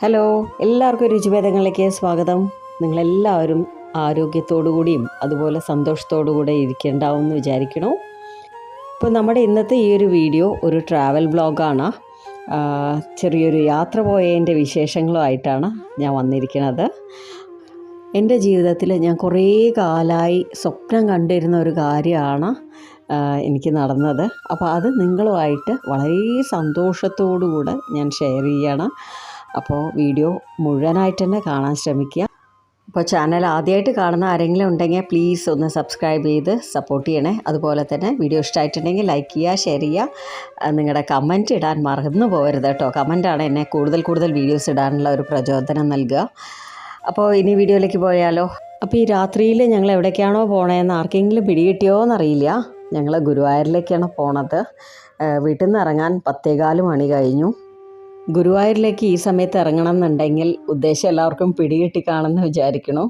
Hello എല്ലാവർക്കും രുചിഭേദങ്ങളിലേക്ക് സ്വാഗതം. നിങ്ങളെല്ലാവരും ആരോഗ്യത്തോടു കൂടിയും അതുപോലെ സന്തോഷത്തോടു കൂടെ വിചാരിക്കണോ. ഇപ്പോൾ നമ്മുടെ ഇന്നത്തെ ഈ ഒരു വീഡിയോ ഒരു ട്രാവൽ ബ്ലോഗാണ് ചെറിയൊരു യാത്ര പോയതിന്റെ വിശേഷങ്ങളുമായിട്ടാണ് ഞാൻ വന്നിരിക്കുന്നത് എന്റെ ജീവിതത്തിൽ ഞാൻ കുറേ കാലമായി സ്വപ്നം കണ്ടിരുന്ന ഒരു കാര്യമാണ് എനിക്ക് നടന്നത്. അപ്പോൾ അത് നിങ്ങളുമായിട്ട് വളരെ സന്തോഷത്തോടു കൂടെ ഞാൻ ഷെയർ ചെയ്യണം. അപ്പോൾ വീഡിയോ മുഴുവനായിട്ട് തന്നെ കാണാൻ ശ്രമിക്കുക. അപ്പോൾ ചാനൽ ആദ്യമായിട്ട് കാണുന്ന ആരെങ്കിലും ഉണ്ടെങ്കിൽ പ്ലീസ് ഒന്ന് സബ്സ്ക്രൈബ് ചെയ്ത് സപ്പോർട്ട് ചെയ്യണേ. അതുപോലെ തന്നെ വീഡിയോ ഇഷ്ടമായിട്ടുണ്ടെങ്കിൽ ലൈക്ക് ചെയ്യുക ഷെയർ ചെയ്യുക. നിങ്ങളുടെ കമന്റ് ഇടാൻ മറന്നു പോകരുത് കേട്ടോ. കമന്റാണ് എന്നെ കൂടുതൽ കൂടുതൽ വീഡിയോസ് ഇടാനുള്ള ഒരു പ്രചോദനം നൽകുക. അപ്പോൾ ഇനി വീഡിയോയിലേക്ക് പോയാലോ? അപ്പോൾ ഈ രാത്രിയിൽ ഞങ്ങൾ എവിടേക്കാണോ പോണേന്ന് ആർക്കെങ്കിലും പിടികിട്ടിയോ എന്നറിയില്ല ഞങ്ങൾ ഗുരുവായൂരിലേക്കാണ് പോണത്. വീട്ടിൽ നിന്ന് ഇറങ്ങാൻ പത്തേകാൽ മണി കഴിഞ്ഞു. ഗുരുവായൂരിലേക്ക് ഈ സമയത്ത് ഇറങ്ങണം എന്നുണ്ടെങ്കിൽ ഉദ്ദേശം എല്ലാവർക്കും പിടികിട്ടി കാണുമെന്ന് വിചാരിക്കണു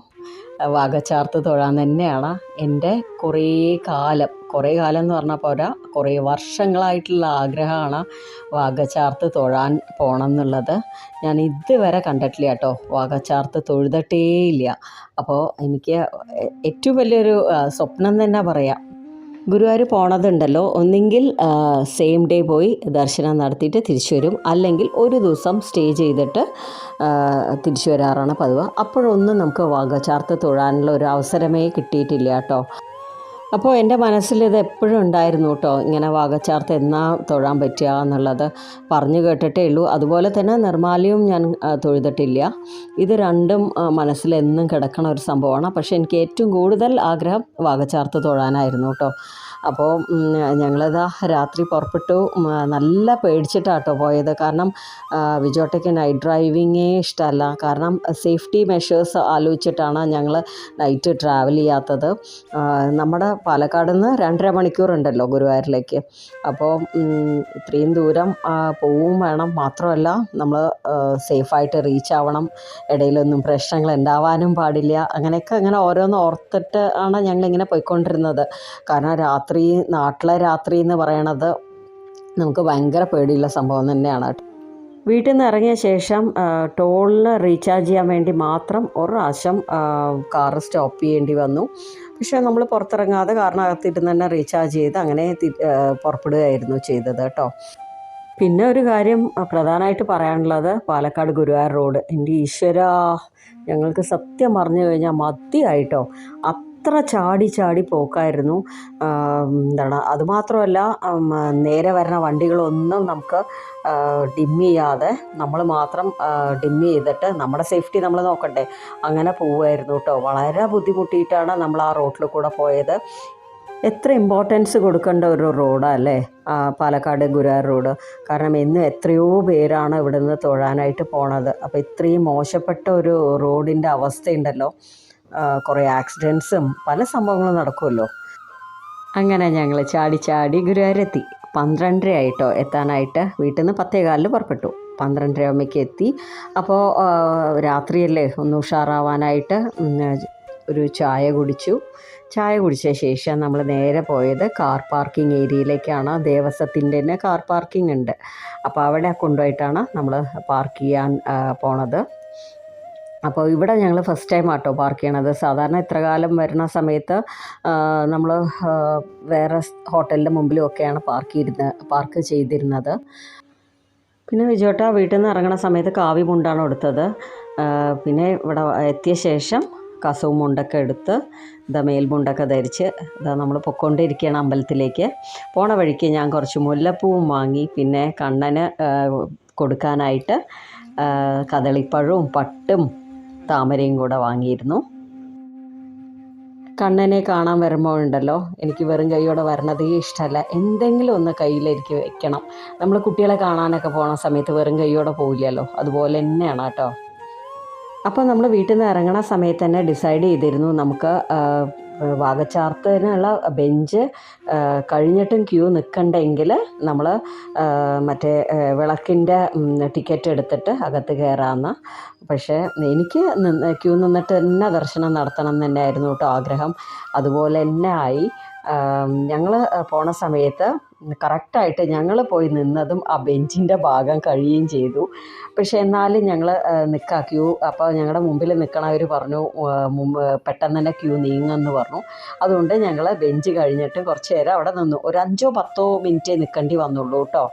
വാഗച്ചാർത്ത് തൊഴാൻ തന്നെയാണ്. എന്റെ കുറേ കാലം കുറേ കാലം എന്ന് പറഞ്ഞാൽ പോരാ കുറേ വർഷങ്ങളായിട്ടുള്ള ആഗ്രഹമാണ് വാഗച്ചാർത്ത് തൊഴാൻ പോകണം എന്നുള്ളത് ഞാൻ ഇതുവരെ കണ്ടിട്ടില്ല കേട്ടോ വാഗച്ചാർത്ത് തൊഴുതട്ടേ ഇല്ല അപ്പോൾ എനിക്ക് ഏറ്റവും വലിയൊരു സ്വപ്നം തന്നെ പറയാം ഗുരുവായൂർ പോണതുണ്ടല്ലോ. ഒന്നെങ്കിൽ സെയിം ഡേ പോയി ദർശനം നടത്തിയിട്ട് തിരിച്ചു വരും. അല്ലെങ്കിൽ ഒരു ദിവസം സ്റ്റേ ചെയ്തിട്ട് തിരിച്ചു വരാറാണ് പതിവ്. അപ്പോഴൊന്നും നമുക്ക് വാഗച്ചാർത്ത് തൊഴാനുള്ള ഒരു അവസരമേ കിട്ടിയിട്ടില്ല കേട്ടോ. അപ്പോൾ എന്റെ മനസ്സിൽ ഇത് എപ്പോഴും ഉണ്ടായിരുന്നു കേട്ടോ. ഇങ്ങനെ വാഗച്ചാർത്ത് എന്നാ തൊഴാൻ പറ്റുക എന്നുള്ളത് പറഞ്ഞു കേട്ടിട്ടേ ഉള്ളൂ. അതുപോലെ തന്നെ നിർമ്മാല്യവും ഞാൻ തൊഴുതിട്ടില്ല. ഇത് രണ്ടും മനസ്സിൽ എന്നും കിടക്കണ ഒരു സംഭവമാണ്. പക്ഷേ എനിക്ക് ഏറ്റവും കൂടുതൽ ആഗ്രഹം വാഗച്ചാർത്ത് തൊഴാനായിരുന്നു കേട്ടോ. അപ്പോൾ ഞങ്ങളിതാ രാത്രി പുറപ്പെട്ടു. നല്ല പേടിച്ചിട്ടാട്ടോ പോയത്. കാരണം വിജോട്ടയ്ക്ക് നൈറ്റ് ഡ്രൈവിങ്ങേ ഇഷ്ടമല്ല കാരണം സേഫ്റ്റി മെഷേഴ്സ് ആലോചിച്ചിട്ടാണ് ഞങ്ങൾ നൈറ്റ് ട്രാവൽ ചെയ്യാത്തത്. നമ്മുടെ പാലക്കാട് നിന്ന് രണ്ടര മണിക്കൂറുണ്ടല്ലോ ഗുരുവായൂരിലേക്ക്. അപ്പോൾ ഇത്രയും ദൂരം പോവും വേണം. മാത്രമല്ല നമ്മൾ സേഫായിട്ട് റീച്ച് ആവണം. ഇടയിലൊന്നും പ്രശ്നങ്ങൾ ഉണ്ടാവാനും പാടില്ല. അങ്ങനെയൊക്കെ അങ്ങനെ ഓരോന്ന് ഓർത്തിട്ട് ആണ് ഞങ്ങളിങ്ങനെ പോയിക്കൊണ്ടിരുന്നത്. കാരണം രാത്രി നാട്ടിലെ രാത്രി എന്ന് പറയണത് നമുക്ക് ഭയങ്കര പേടിയുള്ള സംഭവം തന്നെയാണ് വീട്ടിൽ നിന്ന് ഇറങ്ങിയ ശേഷം ടോളിൽ റീചാർജ് ചെയ്യാൻ വേണ്ടി മാത്രം ഒരു പ്രാവശ്യം കാറ് സ്റ്റോപ്പ് ചെയ്യേണ്ടി വന്നു. പക്ഷേ നമ്മൾ പുറത്തിറങ്ങാതെ കാറിനകത്തിരുന്ന് തന്നെ റീചാർജ് ചെയ്ത് അങ്ങനെ പുറപ്പെടുകയായിരുന്നു ചെയ്തത് കേട്ടോ. പിന്നെ ഒരു കാര്യം പ്രധാനമായിട്ട് പറയാനുള്ളത് പാലക്കാട് ഗുരുവായൂർ റോഡ്. എന്റെ ഈശ്വര ഞങ്ങൾക്ക് സത്യം പറഞ്ഞു കഴിഞ്ഞാൽ മതിയായിട്ടോ അത്ര ചാടി ചാടി പോക്കായിരുന്നു. എന്താണ് അതുമാത്രമല്ല നേരെ വരുന്ന വണ്ടികളൊന്നും നമുക്ക് ഡിം ചെയ്യാതെ നമ്മൾ മാത്രം ഡിം ചെയ്തിട്ട് നമ്മുടെ സേഫ്റ്റി നമ്മൾ നോക്കണ്ടേ. അങ്ങനെ പോവുമായിരുന്നു കേട്ടോ. വളരെ ബുദ്ധിമുട്ടിയിട്ടാണ് നമ്മൾ ആ റോട്ടിൽ കൂടെ പോയത്. എത്ര ഇമ്പോർട്ടൻസ് കൊടുക്കേണ്ട ഒരു റോഡാണ് അല്ലേ? പാലക്കാട് ഗുരുവായൂർ റോഡ് കാരണം ഇന്ന് എത്രയോ പേരാണ് ഇവിടെ നിന്ന് തൊഴാനായിട്ട് പോണത്. അപ്പോൾ ഇത്രയും മോശപ്പെട്ട ഒരു റോഡിന്റെ അവസ്ഥയുണ്ടല്ലോ. കുറേ ആക്സിഡൻസും പല സംഭവങ്ങളും നടക്കുമല്ലോ. അങ്ങനെ ഞങ്ങൾ ചാടി ചാടി ഗുരുവായൂരെത്തി. പന്ത്രണ്ടര ആയിട്ടോ എത്താനായിട്ട് വീട്ടിൽ നിന്ന് പത്തേകാലിന് പുറപ്പെട്ടു. പന്ത്രണ്ടര ആകുമ്പോഴേക്ക് എത്തി. അപ്പോൾ രാത്രിയല്ലേ ഒന്ന് ഉഷാറാവാനായിട്ട് ഒരു ചായ കുടിച്ചു. ചായ കുടിച്ച ശേഷം നമ്മൾ നേരെ പോയത് കാർ പാർക്കിംഗ് ഏരിയയിലേക്കാണ്. ദേവസ്വത്തിന്റെ തന്നെ കാർ പാർക്കിംഗ് ഉണ്ട്. അപ്പോൾ അവിടെ കൊണ്ടുപോയിട്ടാണ് നമ്മൾ പാർക്ക് ചെയ്യാൻ പോണത്. അപ്പോൾ ഇവിടെ ഞങ്ങൾ ഫസ്റ്റ് ടൈം ആട്ടോ പാർക്ക് ചെയ്യണത്. സാധാരണ ഇത്ര കാലം വരുന്ന സമയത്ത് നമ്മൾ വേറെ ഹോട്ടലിന്റെ മുമ്പിലും ഒക്കെയാണ് പാർക്ക് ചെയ്തിരുന്ന പാർക്ക് ചെയ്തിരുന്നത്. പിന്നെ വിജോട്ട വീട്ടിൽ നിന്ന് ഇറങ്ങണ സമയത്ത് കാവി മുണ്ടാണ് എടുത്തത്. പിന്നെ ഇവിടെ എത്തിയ ശേഷം കസവും മുണ്ടൊക്കെ എടുത്ത് ഇതാ മേൽമുണ്ടൊക്കെ ധരിച്ച് ഇതാ നമ്മൾ പൊക്കൊണ്ടിരിക്കുകയാണ് അമ്പലത്തിലേക്ക്. പോണ വഴിക്ക് ഞാൻ കുറച്ച് മുല്ലപ്പൂവും വാങ്ങി പിന്നെ കണ്ണന് കൊടുക്കാനായിട്ട് കദളിപ്പഴവും പട്ടും താമരയും കൂടെ വാങ്ങിയിരുന്നു. കണ്ണനെ കാണാൻ വരുമ്പോൾ ഉണ്ടല്ലോ എനിക്ക് വെറും കൈയോടെ വരണതേ ഇഷ്ടമല്ല എന്തെങ്കിലും ഒന്ന് കയ്യിലേക്ക് വെക്കണം. നമ്മൾ കുട്ടികളെ കാണാനൊക്കെ പോണ സമയത്ത് വെറും കൈയോടെ പോവില്ലല്ലോ. അതുപോലെ തന്നെയാണ് കേട്ടോ. അപ്പോൾ നമ്മൾ വീട്ടിൽ നിന്ന് ഇറങ്ങണ സമയത്ത് തന്നെ ഡിസൈഡ് ചെയ്തിരുന്നു നമുക്ക് ആ, ബെഞ്ച് കഴിഞ്ഞിട്ടും ക്യൂ നിൽക്കണ്ടെങ്കിൽ നമ്മൾ മറ്റേ വിളക്കിന്റെ ടിക്കറ്റ് എടുത്തിട്ട് അകത്ത് കയറാമെന്ന് പക്ഷേ എനിക്ക് നിന്ന് ക്യൂ നിന്നിട്ട് തന്നെ ദർശനം നടത്തണം എന്ന് തന്നെയായിരുന്നു കേട്ടോ ആഗ്രഹം. അതുപോലെ തന്നെ ആയി. ഞങ്ങൾ പോണ സമയത്ത് കറക്റ്റായിട്ട് ഞങ്ങൾ പോയി നിന്നതും ആ ബെഞ്ചിന്റെ ഭാഗം കഴിയുകയും ചെയ്തു. പക്ഷേ എന്നാലും ഞങ്ങൾ നിൽക്കുക ക്യൂ. അപ്പോൾ ഞങ്ങളുടെ മുമ്പിൽ നിൽക്കണവർ പറഞ്ഞു മുമ്പ് പെട്ടെന്ന് തന്നെ ക്യൂ നീങ്ങുമെന്ന് പറഞ്ഞു. അതുകൊണ്ട് ഞങ്ങൾ ബെഞ്ച് കഴിഞ്ഞിട്ട് കുറച്ച് നേരം അവിടെ നിന്നു. ഒരു അഞ്ചോ പത്തോ മിനിറ്റേ നിൽക്കേണ്ടി വന്നുള്ളൂ കേട്ടോ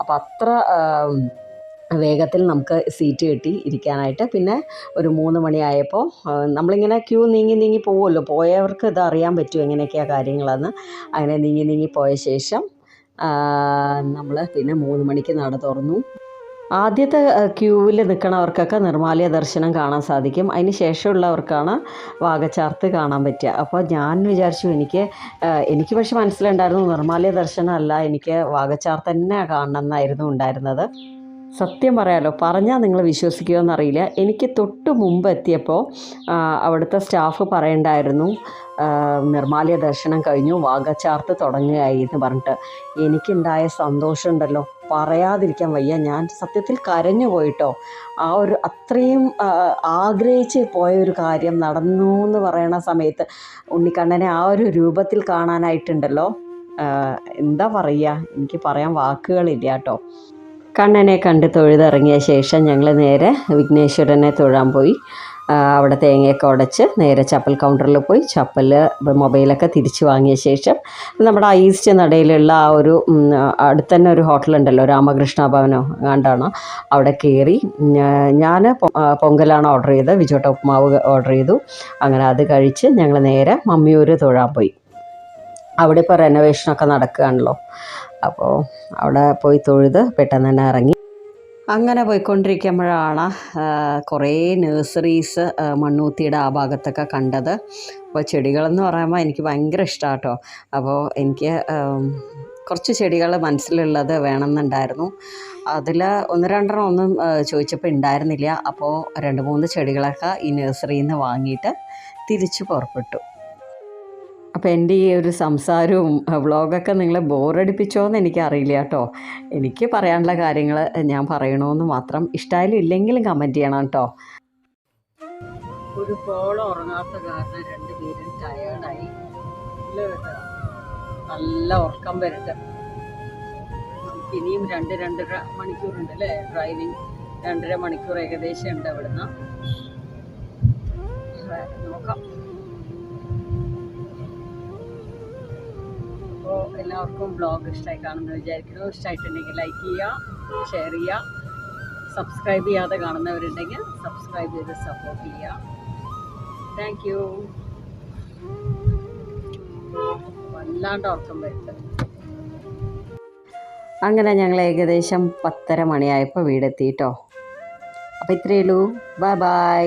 അപ്പോൾ അത്ര വേഗത്തിൽ നമുക്ക് സീറ്റ് കിട്ടി ഇരിക്കാനായിട്ട്. പിന്നെ ഒരു മൂന്ന് മണിയായപ്പോൾ നമ്മളിങ്ങനെ ക്യൂ നീങ്ങി നീങ്ങി പോകുമല്ലോ പോയവർക്ക് ഇത് അറിയാൻ പറ്റും എങ്ങനെയൊക്കെയാണ് കാര്യങ്ങളെന്ന്? അങ്ങനെ നീങ്ങി നീങ്ങി പോയ ശേഷം നമ്മൾ പിന്നെ മൂന്ന് മണിക്ക് നട തുറന്നു. ആദ്യത്തെ ക്യൂവിൽ നിൽക്കണവർക്കൊക്കെ നിർമ്മാലയ ദർശനം കാണാൻ സാധിക്കും. അതിന് ശേഷമുള്ളവർക്കാണ് വാഗച്ചാർത്ത് കാണാൻ പറ്റുക. അപ്പോൾ ഞാൻ വിചാരിച്ചു എനിക്ക് എനിക്ക് പക്ഷെ മനസ്സിലുണ്ടായിരുന്നു നിർമ്മാലയ ദർശനമല്ല എനിക്ക് വാഗച്ചാർത്ത് തന്നെ കാണണം എന്നായിരുന്നു ഉണ്ടായിരുന്നത്. സത്യം പറയാലോ പറഞ്ഞാൽ നിങ്ങൾ വിശ്വസിക്കുമോ അറിയില്ല എനിക്ക് തൊട്ട് മുമ്പ് എത്തിയപ്പോൾ അവിടുത്തെ സ്റ്റാഫ് പറയണ്ടായിരുന്നു നിർമാല്യ ദർശനം കഴിഞ്ഞു വാഗച്ചാർത്ത് തുടങ്ങുകയായി എന്ന് പറഞ്ഞിട്ട്. എനിക്കുണ്ടായ സന്തോഷമുണ്ടല്ലോ. പറയാതിരിക്കാൻ വയ്യ. ഞാൻ സത്യത്തിൽ കരഞ്ഞു പോയിട്ടോ. ആ ഒരു അത്രയും ആഗ്രഹിച്ച് പോയ ഒരു കാര്യം നടന്നു എന്ന് പറയണ സമയത്ത് ഉണ്ണിക്കണ്ണനെ ആ ഒരു രൂപത്തിൽ കാണാനായിട്ടുണ്ടല്ലോ. എന്താ പറയുക എനിക്ക് പറയാൻ വാക്കുകളില്ല കേട്ടോ. കണ്ണനെ കണ്ട് തൊഴുതിറങ്ങിയ ശേഷം ഞങ്ങൾ നേരെ വിഘ്നേശ്വരനെ തൊഴാൻ പോയി. അവിടെ തേങ്ങയൊക്കെ ഉടച്ച് നേരെ ചപ്പൽ കൗണ്ടറിൽ പോയി. ചപ്പൽ മൊബൈലൊക്കെ തിരിച്ചു വാങ്ങിയ ശേഷം നമ്മുടെ ഈസ്റ്റ് നടയിലുള്ള ആ ഒരു അടുത്ത് തന്നെ ഒരു ഹോട്ടലുണ്ടല്ലോ രാമകൃഷ്ണ ഭവനോ കണ്ടാണ് അവിടെ കയറി ഞാൻ പൊങ്കലാണ് ഓർഡർ ചെയ്തത് വിജോട്ട ഉപ്മാവ് ഓർഡർ ചെയ്തു. അങ്ങനെ അത് കഴിച്ച് ഞങ്ങൾ നേരെ മമ്മിയൂർ തൊഴാൻ പോയി. അവിടെ ഇപ്പോൾ റെനോവേഷനൊക്കെ നടക്കുകയാണല്ലോ. അപ്പോൾ അവിടെ പോയി തൊഴുത് പെട്ടെന്ന് തന്നെ ഇറങ്ങി. അങ്ങനെ പോയിക്കൊണ്ടിരിക്കുമ്പോഴാണ് കുറേ നഴ്സറീസ് മണ്ണൂത്തിയുടെ ആ ഭാഗത്തൊക്കെ കണ്ടത്. അപ്പോൾ ചെടികളെന്ന് പറയുമ്പോൾ എനിക്ക് ഭയങ്കര ഇഷ്ടമാണ് കേട്ടോ അപ്പോൾ എനിക്ക് കുറച്ച് ചെടികൾ മനസ്സിലുള്ളത് വേണമെന്നുണ്ടായിരുന്നു. അതിൽ ഒന്ന് രണ്ടെണ്ണം ഒന്നും ചോദിച്ചപ്പോൾ ഉണ്ടായിരുന്നില്ല. അപ്പോൾ രണ്ട് മൂന്ന് ചെടികളൊക്കെ ഈ നഴ്സറിയിൽ നിന്ന് വാങ്ങിയിട്ട് തിരിച്ചു പുറപ്പെട്ടു. അപ്പോൾ എന്റെ ഈ ഒരു സംസാരവും വ്ളോഗൊക്കെ നിങ്ങളെ ബോറടിപ്പിച്ചോ എന്ന് എനിക്കറിയില്ല കേട്ടോ. എനിക്ക് പറയാനുള്ള കാര്യങ്ങൾ ഞാൻ പറയണമെന്ന് മാത്രം ഇഷ്ടമായാലും ഇല്ലെങ്കിലും കമന്റ് ചെയ്യണം കേട്ടോ. ഒരു പോളം ഉറങ്ങാത്ത കാരണം രണ്ടുപേരും ടയേർഡായി നല്ല ഉറക്കം വരട്ടെ. നമുക്ക് ഇനിയും രണ്ട് രണ്ടര മണിക്കൂറുണ്ട് അല്ലേ ഡ്രൈവിങ് രണ്ടര മണിക്കൂർ ഏകദേശം ഉണ്ട് അവിടുന്ന്. നോക്കാം. എല്ലാവർക്കും ബ്ലോഗ് ഇഷ്ടമായി കാണുമെന്ന് വിചാരിക്കുന്നു. ഇഷ്ടമായിട്ടുണ്ടെങ്കിൽ ലൈക്ക് ചെയ്യുക ഷെയർ ചെയ്യുക സബ്സ്ക്രൈബ് ചെയ്യാതെ കാണുന്നവരുണ്ടെങ്കിൽ സബ്സ്ക്രൈബ് ചെയ്ത് സപ്പോർട്ട് ചെയ്യുക. താങ്ക് യു വല്ലാണ്ട് ഉറക്കം വരുന്നത് അങ്ങനെ ഞങ്ങൾ ഏകദേശം പത്തര മണിയായപ്പോൾ വീടെത്തി കേട്ടോ അപ്പോൾ ഇത്രയേ ഉള്ളൂ. Bye bye